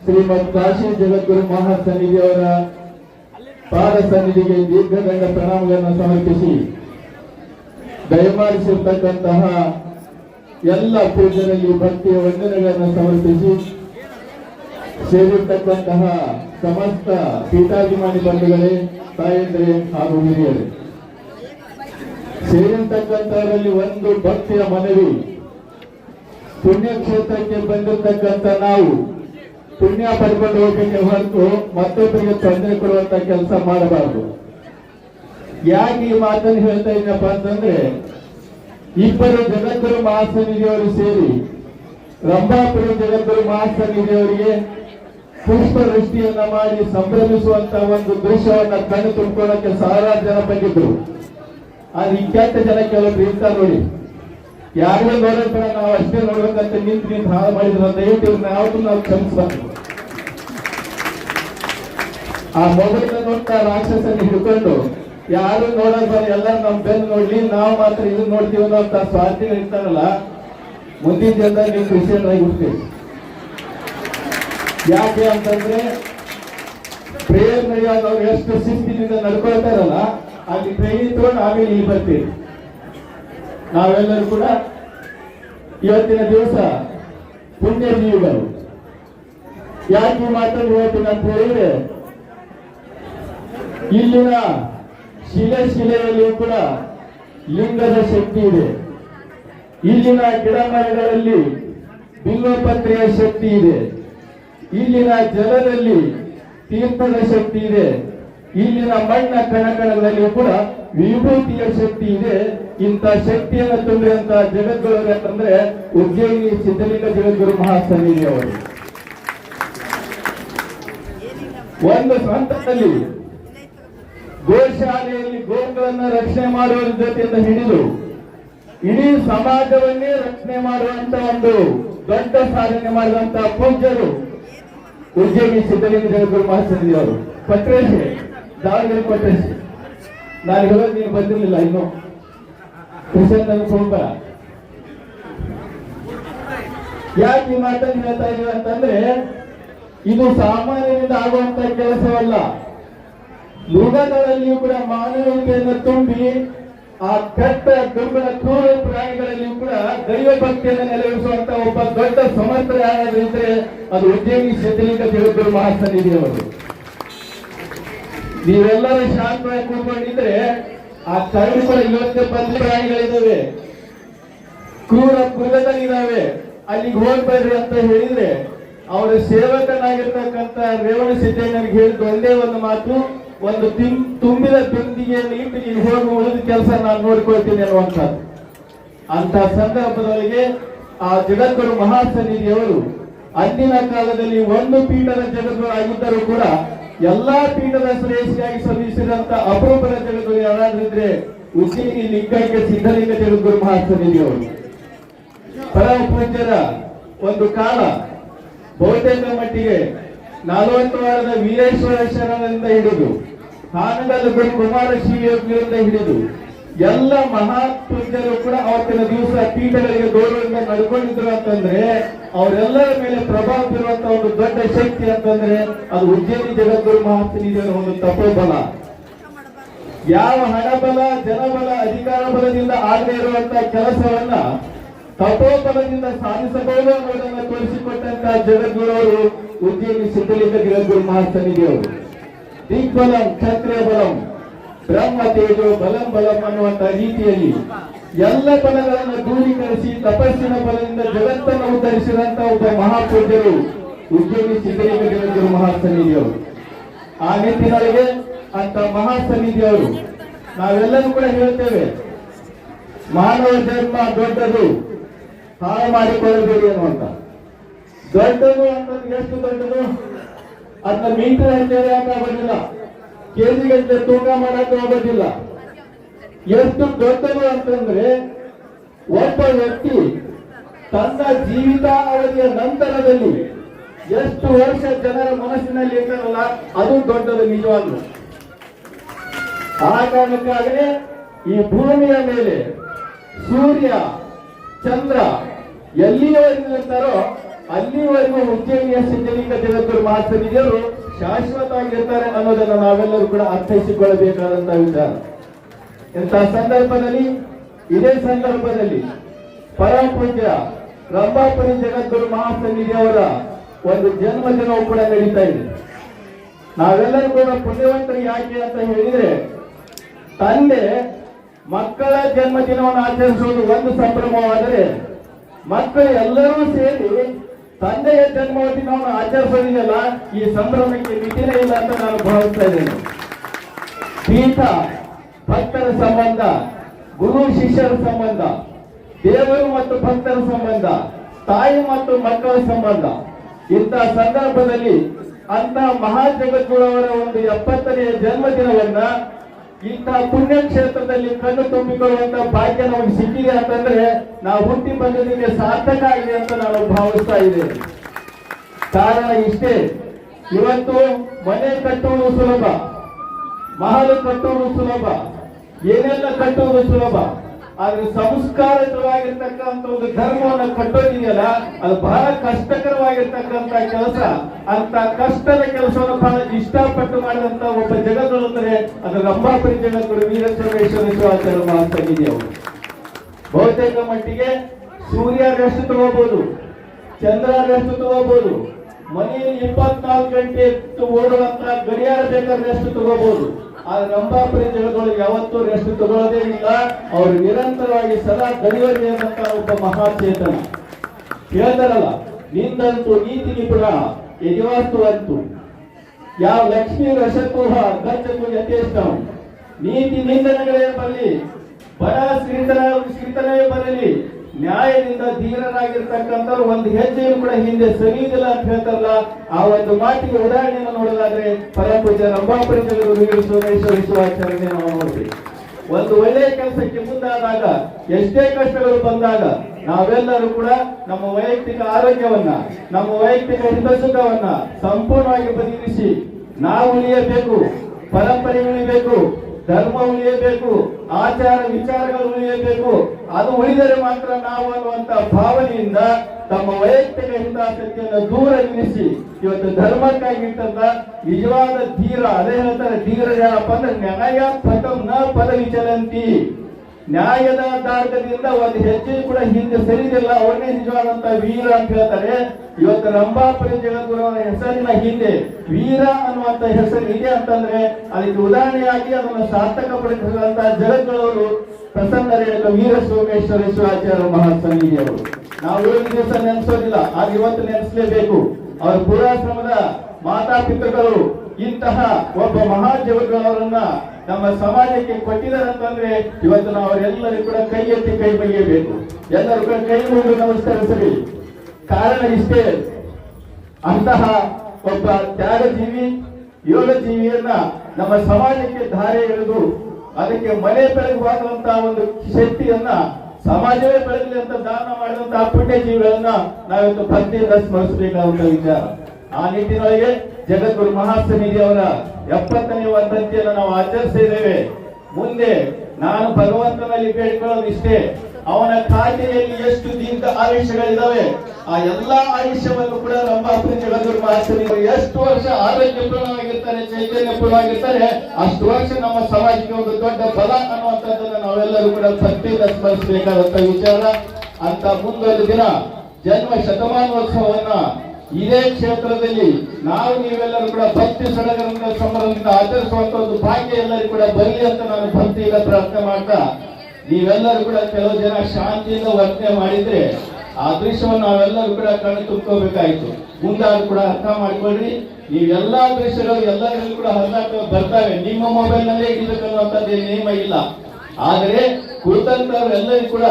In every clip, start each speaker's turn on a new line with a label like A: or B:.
A: ಶ್ರೀಮದ್ ಕಾಶಿ ಜಗದ್ಗುರು ಮಹಾಸನ್ನಿಧಿಯವರ ಪಾದ ಸನ್ನಿಧಿಗೆ ದೀರ್ಘದಂಡ ಪ್ರಣಾಮಗಳನ್ನು ಸಮರ್ಪಿಸಿ ದಯಮಾಡಿಸಿರ್ತಕ್ಕಂತಹ ಎಲ್ಲ ಪೂಜರಲ್ಲಿ ಭಕ್ತಿಯ ವಂದನೆಗಳನ್ನು ಸಮರ್ಪಿಸಿ ಸೇರಿರ್ತಕ್ಕಂತಹ ಸಮಸ್ತ ಪೀಠಾಭಿಮಾನಿ ಬಂಧುಗಳೇ, ತಾಯಂದ್ರೆ ಹಾಗೂ ಹಿರಿಯರೇ. ಸೇರಿರ್ತಕ್ಕಂಥವರಲ್ಲಿ ಒಂದು ಭಕ್ತಿಯ ಮನವಿ. ಪುಣ್ಯಕ್ಷೇತ್ರಕ್ಕೆ ಬಂದಿರತಕ್ಕಂತ ನಾವು ಪುಣ್ಯ ಪಡ್ಕೊಂಡು ಹೋಗಕ್ಕೆ ಹೊರತು ಮತ್ತೊಬ್ಬರಿಗೆ ತೊಂದರೆ ಕೊಡುವಂತ ಕೆಲಸ ಮಾಡಬಾರದು. ಯಾಕೆ ಈ ಮಾತನ್ನು ಹೇಳ್ತಾ ಇದ್ದೀನಪ್ಪ ಅಂತಂದ್ರೆ, ಇಬ್ಬರು ಜಗದ್ಗುರು ಮಹಾಸನ್ನಿಧಿಯವರು ಸೇರಿ ರಂಭಾಪುರ ಜಗದ್ಗುರು ಮಹಾಸನ್ನಿಧಿಯವರಿಗೆ ಪುಷ್ಪ ವೃಷ್ಟಿಯನ್ನ ಮಾಡಿ ಸಂಭ್ರಮಿಸುವಂತ ಒಂದು ದೃಶ್ಯವನ್ನ ಕಣ್ಣು ತುಂಬಿಕೊಳ್ಳಕ್ಕೆ ಸಾವಿರಾರು ಜನ ಬಂದಿದ್ರು. ಆದ್ರೆ ಕೆಟ್ಟ ಜನ ಕೆಲವರು ಇರ್ತಾರೆ ನೋಡಿ. ಯಾರಿಗೂ ನೋಡೋಣ ನಾವು ಅಷ್ಟೇ ನೋಡ್ಬೇಕಂತ ನಿಂತು ನಿಂತು ಹಾಳು ಮಾಡಿದ್ರು ದಯವಿಟ್ಟು ಯಾವತ್ತೂ ನಾವು ಕ್ಷಮಿಸಬಾರ್ದು. ಆ ಮೊಬೈಲ್ ನೋಡ್ತಾ ರಾಕ್ಷಸನ್ನ ಹಿಡ್ಕೊಂಡು, ಯಾರು ನೋಡೋದ್ ಬರೀ ಎಲ್ಲ ನಮ್ ಬೆನ್ ನೋಡ್ಲಿ ನಾವು ಮಾತ್ರ ಇದನ್ನ ನೋಡ್ತೀವಿ ಅನ್ನೋ ಅಂತ ಸ್ವಾರ್ಥಿಗಳು ಇರ್ತಾರಲ್ಲ, ಮುಂದಿನ ಜನದಾಗ ನೀವು ಕ್ರಿಶ್ಚಿಯನ್ರಾಗಿ ಹುಡ್ತೀವಿ ಯಾಕೆ ಅಂತಂದ್ರೆ, ಪ್ರೇಯರ್ ನಡೆಯುವಾಗ ಅವ್ರು ಎಷ್ಟು ಶಿಸ್ತಿನಿಂದ ನಡ್ಕೊಳ್ತಾರಲ್ಲ, ಅಲ್ಲಿ ಟ್ರೈನಿಂಗ್ ತಗೊಂಡು ಆಮೇಲೆ ಇಲ್ಲಿ ಬರ್ತೀವಿ ನಾವೆಲ್ಲರೂ ಕೂಡ ಇವತ್ತಿನ ದಿವಸ ಪುಣ್ಯಜೀವಿಗಳು ಯಾಕೆ ಮಾತನ್ನು ಇವತ್ತಿನ ಅಂತ ಹೇಳಿದ್ರೆ, ಇಲ್ಲಿನ ಶಿಲೆ ಶಿಲೆಯಲ್ಲಿಯೂ ಕೂಡ ಲಿಂಗದ ಶಕ್ತಿ ಇದೆ. ಇಲ್ಲಿನ ಗಿಡ ಮರಗಳಲ್ಲಿ ಶಕ್ತಿ ಇದೆ. ಇಲ್ಲಿನ ಜಲದಲ್ಲಿ ತೀರ್ಥದ ಶಕ್ತಿ ಇದೆ. ಇಲ್ಲಿನ ಮಣ್ಣ ಕಣಕಣಗಳಲ್ಲಿ ಕೂಡ ವಿಭೂತಿಯ ಶಕ್ತಿ ಇದೆ. ಇಂಥ ಶಕ್ತಿಯನ್ನು ತುಂಬಿದಂತ ಜಗದ್ಗುರು ಅಂತಂದ್ರೆ ಉಜ್ಜಯಿನಿ ಸಿದ್ಧಲಿಂಗ ಜಗದ್ಗುರು ಮಹಾಸನ್ನಿಧಿ ಅವರು ಒಂದು ಹಂತದಲ್ಲಿ ಗೋಶಾಲೆಯಲ್ಲಿ ಗೋಗಳನ್ನ ರಕ್ಷಣೆ ಮಾಡುವ ಜೊತೆಯಿಂದ ಹಿಡಿದು ಇಡೀ ಸಮಾಜವನ್ನೇ ರಕ್ಷಣೆ ಮಾಡುವಂತ ಒಂದು ದೊಡ್ಡ ಸಾಧನೆ ಮಾಡಿದಂತ ಪೂಜ್ಯರು ಉಜ್ಜಯಿನಿ ಸಿದ್ಧಲಿಂಗ ಜಗದ್ಗುರು ಮಹಾಸನ್ನಿಧಿ ಅವರು ಪಟ್ರೇಶ್ ದಾವಣಗೆರೆ ಕೊಟ್ಟೆ ನಾನು ಹೇಳೋದು ನೀವು ಬಂದಿರಲಿಲ್ಲ ಇನ್ನು. ಕ್ರಿಶ್ಚಿಯನ್ ಬರ ಯಾಕೆ ಈ ಮಾತನ್ನು ಹೇಳ್ತಾ ಇದ್ದೀವಿ ಅಂತಂದ್ರೆ, ಇದು ಸಾಮಾನ್ಯದಿಂದ ಆಗುವಂತ ಕೆಲಸವಲ್ಲ. ಮೃಗಗಳಲ್ಲಿಯೂ ಕೂಡ ಮಾನವೀಯತೆಯನ್ನು ತುಂಬಿ, ಆ ಕೆಟ್ಟ ದುರ್ಗುಣ ಕ್ರೂರ ಪ್ರಾಣಿಗಳಲ್ಲಿಯೂ ಕೂಡ ದೈವ ಭಕ್ತಿಯನ್ನು ನೆಲೆಸುವಂತ ಒಬ್ಬ ದೊಡ್ಡ ಸಮರ್ಥ ಯಾರಾದ್ರೂ ಇದ್ರೆ ಅದು ಉದ್ಯೋಗಿ ಸಿದ್ಧಲಿಂಗ ಜಗದ್ಗುರು ಮಹಾಸನ್ನಿಧಿಯವರು ನೀವೆಲ್ಲರೂ ಶಾಂತವಾಗಿ ಕೂತ್ಕೊಂಡಿದ್ರೆ ಆ ಕರುಳುಗಳ ಇವತ್ತೇ ಬಂದ ಪ್ರಾಣಿಗಳಿದ್ದಾವೆ ಕ್ರೂರ ಮೃಗಗಳಿದ್ದಾವೆ ಅಲ್ಲಿಗೆ ಹೋಗ್ಬೇಡ್ರಿ ಅಂತ ಹೇಳಿದ್ರೆ ಅವರ ಸೇವಕನಾಗಿರ್ತಕ್ಕಂತ ರೇವಣ ಸಿದ್ದಣ್ಣನಿಗೆ ಹೇಳಿದ ಒಂದೇ ಒಂದು ಮಾತು, ಒಂದು ತಿಂ- ತುಂಬಿದ ಬಿಂದಿಗೆಯನ್ನು ಇಟ್ಟು ನೀನು ಹೋಗಿ ಉಳಿದ ಕೆಲಸ ನಾನು ನೋಡ್ಕೊಳ್ತೀನಿ ಅನ್ನುವಂಥದ್ದು. ಅಂತ ಸಂದರ್ಭದೊಳಗೆ ಆ ಜಗದ್ಗುರು ಮಹಾಸನ್ನಿಧಿಯವರು ಅಂದಿನ ಕಾಲದಲ್ಲಿ ಒಂದು ಪೀಠದ ಜಗದ್ಗುರು ಆಗಿದ್ದರೂ ಕೂಡ ಎಲ್ಲಾ ಪೀಠದ ಶ್ರೇಷ್ಠಿಯಾಗಿ ಸಲ್ಲಿಸಿದಂತ ಅಪರೂಪದ ಜಗದ್ಗುರು ಯಾರಾದ್ರಿದ್ರೆ ಉಜ್ಜಯಿನಿ ಲಿಂಗಕ್ಕೆ ಸಿದ್ಧಲಿಂಗ ಜಗದ್ಗುರು ಅವರು ಪರಮ ಪೂಜ್ಯರ ಒಂದು ಕಾಲ ಬಹುತೇಕ ಮಟ್ಟಿಗೆ ನಲವತ್ತು ವಾರದ ವೀರೇಶ್ವರ ಶರಣರಿಂದ ಹಿಡಿದು ಹಾನಗಲ್ ಗುರು ಕುಮಾರ ಶ್ರೀಯೋಗಿಯಿಂದ ಹಿಡಿದು ಎಲ್ಲ ಮಹಾ ಪೂಜ್ಯರು ಕೂಡ ಅವತ್ತಿನ ದಿವಸ ಪೀಠಗಳಿಗೆ ಗೌರವದಿಂದ ನಡ್ಕೊಂಡಿದ್ರು ಅಂತಂದ್ರೆ ಅವರೆಲ್ಲರ ಮೇಲೆ ಪ್ರಭಾವ ಬೀರುವಂತ ಒಂದು ದೊಡ್ಡ ಶಕ್ತಿ ಅಂತಂದ್ರೆ ಅದು ಉಜ್ಜಯಿನಿ ಜಗದ್ಗುರು ಮಹಾಸನ್ನಿಧಿಯವರ ಒಂದು ತಪೋಬಲ. ಯಾವ ಹಣಬಲ, ಜನಬಲ, ಅಧಿಕಾರ ಬಲದಿಂದ ಆಗದೆ ಇರುವಂತ ಕೆಲಸವನ್ನ ತಪೋಬಲದಿಂದ ಸಾಧಿಸಬಹುದು ಅನ್ನೋದನ್ನ ತೋರಿಸಿಕೊಟ್ಟಂತ ಜಗದ್ಗುರು ಅವರು ಉಜ್ಜಯಿನಿ ಸಿದ್ಧಲಿಂಗ ಜಗದ್ಗುರು ಅವರು. ದಿಗ್ಬಲಂ ಕ್ಷತ್ರಿಯ ಬಲಂ ಬ್ರಹ್ಮ ತೇಜೋ ಬಲಂ ಬಲಂ ಅನ್ನುವಂತ ರೀತಿಯಲ್ಲಿ ಎಲ್ಲ ಬಲಗಳನ್ನು ದೂರೀಕರಿಸಿ ತಪಸ್ಸಿನ ಬಲದಿಂದ ಜಗತ್ತನ್ನು ಉದ್ಧರಿಸಿದಂತ ಒಬ್ಬ ಮಹಾಪೂಜ್ಯರು ಉದ್ಯೋಗಿ ಸಿದ್ಧಲಿಂಗ ಜಗದ್ಗುರು ಮಹಾಸನ್ನಿಧಿಯವರು. ಆ ನಿಟ್ಟಿನೊಳಗೆ ಅಂತ ಮಹಾಸನ್ನಿಧಿಯವರು. ನಾವೆಲ್ಲರೂ ಕೂಡ ಹೇಳ್ತೇವೆ, ಮಾನವ ಜನ್ಮ ದೊಡ್ಡದು, ಹಾಳು ಮಾಡಿಕೊಳ್ಳಬೇಡಿ ಅನ್ನುವಂತ. ದೊಡ್ಡದು ಅಂತಂದ್ರೆ ಎಷ್ಟು ದೊಡ್ಡದು? ಅದನ್ನ ಮೀಟರ್ ಹಂಚೇರಿ ಆಗೋದಿಲ್ಲ. ಕೆಜಿ ಗಂಟೆ ತೂಕ ಮಾಡಕ್ಕೆ ಆಗೋದಿಲ್ಲ. ಎಷ್ಟು ದೊಡ್ಡದು ಅಂತಂದ್ರೆ, ಒಬ್ಬ ವ್ಯಕ್ತಿ ತನ್ನ ಜೀವಿತಾವಧಿಯ ನಂತರದಲ್ಲಿ ಎಷ್ಟು ವರ್ಷ ಜನರ ಮನಸ್ಸಿನಲ್ಲಿ ಇರ್ತಾರಲ್ಲ ಅದು ದೊಡ್ಡದು ನಿಜವಾಗ್ಲು. ಆ ಕಾರಣಕ್ಕಾಗಲೇ ಈ ಭೂಮಿಯ ಮೇಲೆ ಸೂರ್ಯ, ಚಂದ್ರ ಎಲ್ಲಿವರೆಗೂ ಇರ್ತಾರೋ ಅಲ್ಲಿವರೆಗೂ ಉಜ್ಜಯಿನಿಯ ಸಿದ್ಧಲಿಂಗ ಜಗದ್ಗುರು ಶಾಶ್ವತ ಶಾಶ್ವತವಾಗಿರ್ತಾರೆ ಅನ್ನೋದನ್ನು ನಾವೆಲ್ಲರೂ ಕೂಡ ಅರ್ಥೈಸಿಕೊಳ್ಳಬೇಕಾದಂತಹ ವಿಚಾರ ಇಂತಹ ಸಂದರ್ಭದಲ್ಲಿ, ಇದೇ ಸಂದರ್ಭದಲ್ಲಿ ಪರಮ ಪೂಜ್ಯ ರಂಭಾಪುರಿ ಜಗದ್ಗುರು ಮಹಾಸನ್ನಿಧಿಯವರ ಒಂದು ಜನ್ಮದಿನವೂ ಕೂಡ ನಡೀತಾ ಇದೆ. ನಾವೆಲ್ಲರೂ ಕೂಡ ಪುಣ್ಯವಂತರು ಯಾಕೆ ಅಂತ ಹೇಳಿದ್ರೆ, ತಂದೆ ಮಕ್ಕಳ ಜನ್ಮದಿನವನ್ನು ಆಚರಿಸುವುದು ಒಂದು ಸಂಭ್ರಮವಾದರೆ, ಮಕ್ಕಳು ಎಲ್ಲರೂ ಸೇರಿ ತಂದೆಯ ಜನ್ಮದಿನವನ್ನು ಆಚರಿಸೋದಿದೆಯಲ್ಲ ಈ ಸಂಭ್ರಮಕ್ಕೆ ಮಿತಿನೇ ಇಲ್ಲ ಅಂತ ನಾನು ಭಾವಿಸ್ತಾ ಇದ್ದೇನೆ. ಪೀಠ ಭಕ್ತರ ಸಂಬಂಧ, ಗುರು, ಶಿಷ್ಯರ ಸಂಬಂಧ, ದೇವರು ಮತ್ತು ಭಕ್ತರ ಸಂಬಂಧ, ತಾಯಿ ಮತ್ತು ಮಕ್ಕಳ ಸಂಬಂಧ. ಇಂಥ ಸಂದರ್ಭದಲ್ಲಿ ಅಂತ ಮಹಾ ಜಗದ್ಗುರುವರ ಒಂದು ಎಪ್ಪತ್ತನೆಯ ಜನ್ಮದಿನವನ್ನ ಇಂತಹ ಪುಣ್ಯಕ್ಷೇತ್ರದಲ್ಲಿ ಕಣ್ಣು ತುಂಬಿಕೊಳ್ಳುವಂತ ಭಾಗ್ಯ ನಮಗೆ ಸಿಕ್ಕಿದೆ ಅಂತಂದ್ರೆ ನಾವು ಹುಟ್ಟಿ ಬಂದದಕ್ಕೆ ಸಾರ್ಥಕ ಆಗಿದೆ ಅಂತ ನಾನು ಭಾವಿಸ್ತಾ ಇದ್ದೇನೆ. ಕಾರಣ ಇಷ್ಟೇ, ಇವತ್ತು ಮನೆ ಕಟ್ಟುವುದು ಸುಲಭ, ಮಹಲು ಕಟ್ಟುವುದು ಸುಲಭ. ಏನೆಲ್ಲ ಕಟ್ಟೋದು ಸುಲಭ? ಆದ್ರೆ ಸಂಸ್ಕಾರಿತವಾಗಿರ್ತಕ್ಕಂತ ಒಂದು ಧರ್ಮವನ್ನು ಕಟ್ಟೋದಿದೆಯಲ್ಲ, ಅದು ಬಹಳ ಕಷ್ಟಕರವಾಗಿರ್ತಕ್ಕಂಥ ಕೆಲಸ. ಅಂತ ಕಷ್ಟದ ಕೆಲಸವನ್ನು ಬಹಳ ಇಷ್ಟಪಟ್ಟು ಮಾಡಿದಂತ ಒಬ್ಬ ಜಗದ್ದು ಅಂದ್ರೆ ಅದು ರಂಭಾಪುರಿ ಜಗದ್ಗುರು ವೀರಚಂದ್ರೇಶ್ವರ ಶಿವಾಚಾರ್ಯ ಮಹಾಸನ್ನಿಧಿ ಅವರು. ಬಹುತೇಕ ಮಟ್ಟಿಗೆ ಸೂರ್ಯ ರೆಸ್ಟ್ ತಗೋಬಹುದು ಚಂದ್ರ ರೆಸ್ಟ್ ತಗೋಬಹುದು ಮನೆಯಲ್ಲಿ ಇಪ್ಪತ್ನಾಲ್ಕು ಗಂಟೆ ಓಡುವಂತ ಗಡಿಯಾರ ಬೇಕಾದ್ರೆ ರೆಸ್ಟ್ ತಗೋಬಹುದು ಆದ್ರೆ ರಂಭಾಪುರಿ ಜನಗಳು ಯಾವತ್ತೂ ರೆಸ್ಟ್ ತಗೊಳ್ಳೋದೇ ಇಲ್ಲ. ಅವರು ನಿರಂತರವಾಗಿ ಸದಾ ಗಡಿವರಿಯಂತ ಒಬ್ಬ ಮಹಾಚೇತನ. ಹೇಳ್ತಾರಲ್ಲ, ನಿಂದಂತೂ ನೀತಿ ನಿಪುಣ ಯಜವಾಸ್ತು ಅಂತು. ಯಾವ ಲಕ್ಷ್ಮೀ ರಸಕೂಹ ಗಚ್ಚಕು ಯಥೇಷ್ಟಂ ನೀತಿ ನಿಂದನೆಗಳೇ ಬರಲಿ ಬಡ ಶ್ರೀತನ ಶ್ರೀತನೇ ಬರಲಿ ನ್ಯಾಯದಿಂದ ಧೀರರಾಗಿರ್ತಕ್ಕಂಥವ್ರು ಒಂದು ಹೆಜ್ಜೆಯೂ ಕೂಡ ಹಿಂದೆ ಸರಿಯುವುದಿಲ್ಲ ಅಂತ ಹೇಳ್ತಾರಲ್ಲ, ಆ ಒಂದು ಮಾತಿಗೆ ಉದಾಹರಣೆಯನ್ನು ನೋಡೋದಾದ್ರೆ ಪರಪೂಜ ರಂಭಾಪುರಿ ನಾವು ನೋಡ್ತೀವಿ. ಒಂದು ಒಳ್ಳೆಯ ಕೆಲಸಕ್ಕೆ ಮುಂದಾದಾಗ, ಎಷ್ಟೇ ಕಷ್ಟಗಳು ಬಂದಾಗ ನಾವೆಲ್ಲರೂ ಕೂಡ ನಮ್ಮ ವೈಯಕ್ತಿಕ ಆರೋಗ್ಯವನ್ನ, ನಮ್ಮ ವೈಯಕ್ತಿಕ ಹಿತಸುಖವನ್ನ ಸಂಪೂರ್ಣವಾಗಿ ಬದಿಗಿರಿಸಿ ನಾವು ಉಳಿಯಬೇಕು, ಪರಂಪರೆ ಉಳಿಬೇಕು ಧರ್ಮ ಉಳಿಯಬೇಕು, ಆಚಾರ ವಿಚಾರಗಳು ಉಳಿಯಬೇಕು, ಅದು ಉಳಿದರೆ ಮಾತ್ರ ನಾವು ಅನ್ನುವಂತ ಭಾವನೆಯಿಂದ ತಮ್ಮ ವೈಯಕ್ತಿಕ ಹಿತಾಸಕ್ತಿಯನ್ನು ದೂರ ನಿಲ್ಲಿಸಿ, ಇವತ್ತು ಧರ್ಮಕ್ಕಾಗಿ ಇಟ್ಟಂತ ನಿಜವಾದ ಧೀರ, ಅದೇ ಹೇಳ್ತಾರೆ ಧೀರ ಯಾರಪ್ಪ ಅಂದ್ರೆ ನ್ಯಾಯ ಪಟಂ ನ ಪದವಿ ವಿಚಲಂತಿ ನ್ಯಾಯದ ಮಾರ್ಗದಿಂದ ಒಂದು ಹೆಜ್ಜೆ ಕೂಡ ಹಿಂದೆ ಸರಿದಿಲ್ಲ. ಅವನೇ ನಿಜವಾದಂತ ವೀರ ಅಂತ ಹೇಳ್ತಾರೆ. ಇವತ್ತು ರಂಭಾಪುರಿ ಜಗದ್ಗುರುವರ ಹೆಸರಿನ ಹಿಂದೆ ವೀರ ಅನ್ನುವಂತ ಹೆಸರು ಇದೆ ಅಂತಂದ್ರೆ ಅದಕ್ಕೆ ಉದಾಹರಣೆಯಾಗಿ ಅದನ್ನು ಸಾರ್ಥಕ ಪಡಿಸಿದಂತ ಪ್ರಸನ್ನ ಪ್ರಸನ್ನರೇಣ ವೀರ ಸೋಮೇಶ್ವರ ಶಿವಾಚಾರ್ಯ ಮಹಾಸ್ವಾಮಿಯವರು ನಾವು ಏಳು ದಿವಸ ನೆನೆಸೋದಿಲ್ಲ ಆಗ ಇವತ್ತು ನೆನೆಸಲೇಬೇಕು. ಅವರ ಮಾತಾ ಮಾತಾಪಿತೃಗಳು ಇಂತಹ ಒಬ್ಬ ಮಹಾ ಜಗದ್ಗುರವರನ್ನ ನಮ್ಮ ಸಮಾಜಕ್ಕೆ ಕೊಟ್ಟಿದ್ದಾರೆ ಅಂತಂದ್ರೆ ಇವತ್ತು ನಾವು ಅವರೆಲ್ಲರೂ ಕೂಡ ಕೈ ಎತ್ತಿ ಕೈ ಬಗೆಯಬೇಕು. ಎಲ್ಲರೂ ಕೂಡ ಕೈ ಮುಗಿದು ನಮಸ್ಕರಿಸಲಿ. ಕಾರಣ ಇಷ್ಟೇ, ಅಂತಹ ಒಬ್ಬ ತ್ಯಾಗಜೀವಿ ಯೋಗ ಜೀವಿಯನ್ನ ನಮ್ಮ ಸಮಾಜಕ್ಕೆ ಧಾರೆ ಎಳೆದು ಅದಕ್ಕೆ ಮನೆ ಬೆಳಗುವಂತಹ ಒಂದು ಶಕ್ತಿಯನ್ನ ಸಮಾಜವೇ ಬೆಳಗಲಿ ಅಂತ ದಾನ ಮಾಡಿದಂತಹ ಪುಣ್ಯ ಜೀವಿಗಳನ್ನ ನಾವಿವತ್ತು ಭಕ್ತಿಯಿಂದ ಸ್ಮರಿಸಬೇಕಾದಂತ ವಿಚಾರ. ಆ ನಿಟ್ಟಿನೊಳಗೆ ಜಗದ್ಗುರು ಮಹಾಸಮಿತಿ ಅವರ ಎಪ್ಪತ್ತನೇ ವರ್ಧಂತಿಯನ್ನು ನಾವು ಆಚರಿಸಿದ್ದೇವೆ. ಮುಂದೆ ನಾನು ಭಗವಂತನಲ್ಲಿ ಬೇಡಿಕೊಳ್ಳೋದು ಇಷ್ಟೇ ಅವನ ಖಾತೆಯಲ್ಲಿ ಎಷ್ಟು ದೀರ್ಘ ಆಯುಷ್ಯಗಳಿದ್ದಾವೆ ಆ ಎಲ್ಲಾ ಆಯುಷ್ಯವನ್ನು ಕೂಡ ನಮ್ಮ ಜಗದ್ಗುರು ಮಹಾಸಮಿತಿ ಎಷ್ಟು ವರ್ಷ ಆರೋಗ್ಯ ಆರೋಗ್ಯಪೂರ್ಣವಾಗಿರ್ತಾರೆ ಚೈತನ್ಯಪೂರ್ಣವಾಗಿರ್ತಾರೆ ಅಷ್ಟು ವರ್ಷ ನಮ್ಮ ಸಮಾಜಕ್ಕೆ ಒಂದು ದೊಡ್ಡ ಬಲ ಅನ್ನುವಂಥದ್ದನ್ನು ನಾವೆಲ್ಲರೂ ಕೂಡ ಭಕ್ತಿಯಿಂದ ಸ್ಮರಿಸಬೇಕಾದಂತ ವಿಚಾರ. ಅಂತ ಮುಂದೊಂದು ದಿನ ಜನ್ಮ ಶತಮಾನೋತ್ಸವವನ್ನ ಇದೇ ಕ್ಷೇತ್ರದಲ್ಲಿ ನಾವು ನೀವೆಲ್ಲರೂ ಕೂಡ ಭಕ್ತಿ ಸಡಗರದಿಂದ ಆಚರಿಸುವಂತ ಒಂದು ಭಾಗ್ಯ ಎಲ್ಲರಿಗೂ ಕೂಡ ಬರಲಿ ಅಂತ ನಾನು ಭಕ್ತಿಯಿಂದ ಪ್ರಾರ್ಥನೆ ಮಾಡ್ತಾ, ನೀವೆಲ್ಲರೂ ಕೂಡ ಕೆಲವು ಜನ ಶಾಂತಿಯಿಂದ ವರ್ತನೆ ಮಾಡಿದ್ರೆ ಆ ದೃಶ್ಯವನ್ನು ನಾವೆಲ್ಲರೂ ಕೂಡ ಕಣ್ಣು ತುಂಬ್ಕೋಬೇಕಾಯ್ತು. ಮುಂದಾದ್ರೂ ಕೂಡ ಅರ್ಥ ಮಾಡ್ಕೊಳ್ರಿ. ನೀವೆಲ್ಲಾ ದೃಶ್ಯಗಳು ಎಲ್ಲರಿಗೂ ಕೂಡ ಹರಿದಾಟ ಬರ್ತವೆ. ನಿಮ್ಮ ಮೊಬೈಲ್ ನಲ್ಲೇ ಇಡಬೇಕನ್ನುವಂಥದ್ದು ನಿಯಮ ಇಲ್ಲ. ಆದರೆ ಕುಳಿತಂತವ್ರೆಲ್ಲರಿಗೂ ಕೂಡ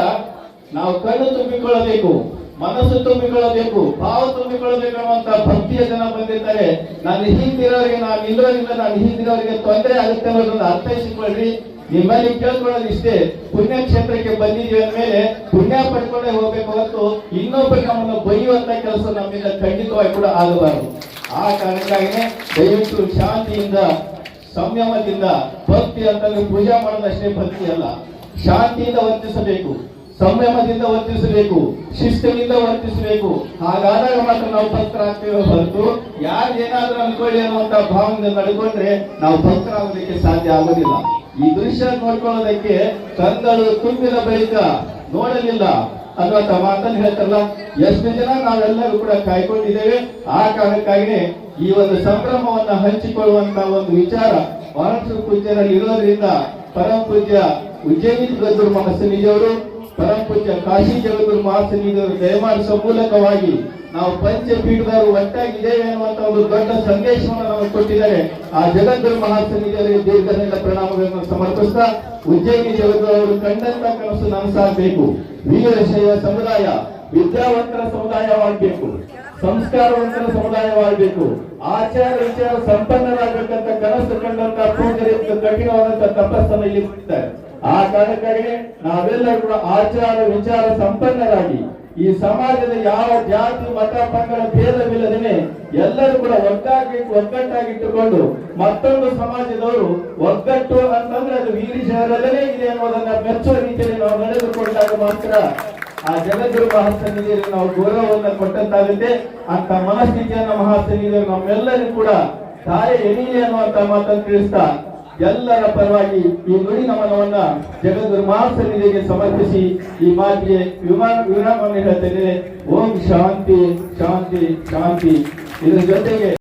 A: ನಾವು ಕಣ್ಣು ತುಂಬಿಕೊಳ್ಳಬೇಕು. ಮನಸ್ಸು ತುಂಬಿಕೊಳ್ಳಬೇಕು, ಭಾವ ತುಂಬಿಕೊಳ್ಳಬೇಕು ಅನ್ನುವಂತ ಭಕ್ತಿಯ ಜನ ಬಂದಿದ್ದಾರೆ. ನಾನು ಹಿಂದಿರೋರಿಗೆ, ನಾನು ಇಲ್ಲೋದ್ರಿಂದ ನಾನು ಹಿಂದಿರೋರಿಗೆ ತೊಂದರೆ ಆಗುತ್ತೆ ಅನ್ನೋದನ್ನ ಅರ್ಥೈಸಿಕೊಳ್ಳ್ರಿ ನಿಮ್ಮಲ್ಲಿ ಕೇಳ್ಕೊಳ್ಳೋದು ಇಷ್ಟೇ. ಪುಣ್ಯ ಕ್ಷೇತ್ರಕ್ಕೆ ಬಂದಿದ್ದೀವಿ ಅಂದ್ಮೇಲೆ ಪುಣ್ಯ ಪಡ್ಕೊಂಡೇ ಹೋಗ್ಬೇಕು ಹೊರತು ಇನ್ನೊಬ್ಬರು ನಮ್ಮನ್ನು ಬೈಯುವಂತ ಕೆಲಸ ನಮ್ಮಿಂದ ಖಂಡಿತವಾಗಿ ಕೂಡ ಆಗಬಾರದು. ಆ ಕಾರಣಕ್ಕಾಗಿನೇ ದಯವಿಟ್ಟು ಶಾಂತಿಯಿಂದ, ಸಂಯಮದಿಂದ ಭಕ್ತಿ ಅಂತಂದ್ರೆ ಪೂಜಾ ಮಾಡೋದಷ್ಟೇ ಭಕ್ತಿ ಅಲ್ಲ. ಶಾಂತಿಯಿಂದ ವರ್ತಿಸಬೇಕು. ಸಂಯಮದಿಂದ ವರ್ತಿಸಬೇಕು, ಶಿಸ್ತಿನಿಂದ ವರ್ತಿಸಬೇಕು. ಹಾಗಾದಾಗ ಮಾತ್ರ ನಾವು ಭಕ್ತರಾಗ್ತೇವೆ ಹೊರತು ಯಾರು ಏನಾದ್ರೂ ಅನ್ಕೊಳ್ಳಿ ಅನ್ನುವಂತ ಭಾವನೆ ನಡ್ಕೊಂಡ್ರೆ ನಾವು ಭಕ್ತರಾಗೋದಕ್ಕೆ ಸಾಧ್ಯ ಆಗೋದಿಲ್ಲ. ಈ ದೃಶ್ಯ ನೋಡ್ಕೊಳ್ಳೋದಕ್ಕೆ ಕಂದಳು ತುಂಬಿದ ಬಳಿಕ ನೋಡಲಿಲ್ಲ. ಅನ್ನುವಂತ ಮಾತನ್ನು ಹೇಳ್ತಾರಲ್ಲ, ಎಷ್ಟು ಜನ ನಾವೆಲ್ಲರೂ ಕೂಡ ಕಾಯ್ಕೊಂಡಿದ್ದೇವೆ. ಆ ಕಾರಣಕ್ಕಾಗಿನೇ ಈ ಒಂದು ಸಂಭ್ರಮವನ್ನ ಹಂಚಿಕೊಳ್ಳುವಂತ ಒಂದು ವಿಚಾರ ಮಹಾರಾಷ್ಟ್ರ ಪೂಜ್ಯರಲ್ಲಿ ಇರೋದ್ರಿಂದ ಪರಮ ಪೂಜ್ಯ ಉಜ್ಜಯಿನಿ ಗದ್ದೂರು ಮಹಾಸನಿಜಿಯವರು ಪರಮ ಪೂಜ್ಯ ಕಾಶಿ ಜಗದ್ಗುರು ಮಹಾಸನಿಗರು ದಯಮಾಡಿಸುವ ಮೂಲಕವಾಗಿ ನಾವು ಪಂಚಪೀಠದವರು ಒಟ್ಟಾಗಿದ್ದೇವೆ ಅನ್ನುವಂತ ಒಂದು ದೊಡ್ಡ ಸಂದೇಶವನ್ನು ನಾವು ಕೊಟ್ಟಿದ್ದಾರೆ. ಆ ಜಗದ್ಗುರು ಮಹಾಸನಿಗರಿಗೆ ದೀರ್ಘದಿಂದ ಪ್ರಣಾಮಗಳನ್ನು ಸಮರ್ಪಿಸ್ತಾ ಉಜ್ಜಯಿನಿ ಜಗದ್ಗುರು ಅವರು ಕಂಡಂತ ಕನಸು ನನಸಾಗಬೇಕು. ವೀರಶೈವ ಸಮುದಾಯ ವಿದ್ಯಾವಂತರ ಸಮುದಾಯವಾಗಬೇಕು. ಸಂಸ್ಕಾರವಂತರ ಸಮುದಾಯವಾಗಬೇಕು. ಆಚಾರ ವಿಚಾರ ಸಂಪನ್ನರಾಗಬೇಕಂತ ಕನಸು ಕಂಡಂತ ಪೂಜಾರಿ ಕಠಿಣವಾದಂತ ತಪಸ್ಸನ್ನು ಇಲ್ಲಿ ಆ ಕಾರಣಕ್ಕಾಗಿ ನಾವೆಲ್ಲರೂ ಕೂಡ ಆಚಾರ ವಿಚಾರ ಸಂಪನ್ನರಾಗಿ ಈ ಸಮಾಜದ ಯಾವ ಜಾತಿ, ಮತ, ಪಂಗಡ, ಭೇದವಿಲ್ಲದೇನೆ ಎಲ್ಲರೂ ಕೂಡ ಒಗ್ಗಾಗಿ ಒಗ್ಗಟ್ಟಾಗಿಟ್ಟುಕೊಂಡು ಮತ್ತೊಂದು ಸಮಾಜದವರು ಒಗ್ಗಟ್ಟು ಅಂತಂದ್ರೆ ಅದು ವೀರಿ ಶಹರದಲ್ಲೇ ಇದೆ ಅನ್ನೋದನ್ನ ಮೆಚ್ಚುವ ರೀತಿಯಲ್ಲಿ ನಾವು ನಡೆದುಕೊಂಡಾಗ ಮಾತ್ರ ಆ ಜಗದ್ಗುರು ಮಹಾಸನ್ನಿಧಿಯಲ್ಲಿ ನಾವು ಗೌರವವನ್ನು ಕೊಟ್ಟಂತಾಗುತ್ತೆ. ಅಂತ ಮನಸ್ಥಿತಿಯನ್ನ ಮಹಾಸನ್ನಿಧಿಯವರು ನಮ್ಮೆಲ್ಲರಿಗೂ ಕೂಡ ತಾಯಿ ಎಣಿಲಿ ಅನ್ನುವಂತ ಮಾತನ್ನು ತಿಳಿಸ್ತಾ ಎಲ್ಲರ ಪರವಾಗಿ ಈ ನುಡಿ ನಮನವನ್ನ ಜಗದ್ಗುರು ಮಹಾಸನ್ನಿಧಿಗೆ ಸಮರ್ಪಿಸಿ ಈ ಮಾತಿಗೆ ವಿಮಾನ ವಿರಾಮವನ್ನು ಹೇಳ್ತೇನೆ ಓಂ ಶಾಂತಿ ಶಾಂತಿ ಶಾಂತಿ. ಇದರ ಜೊತೆಗೆ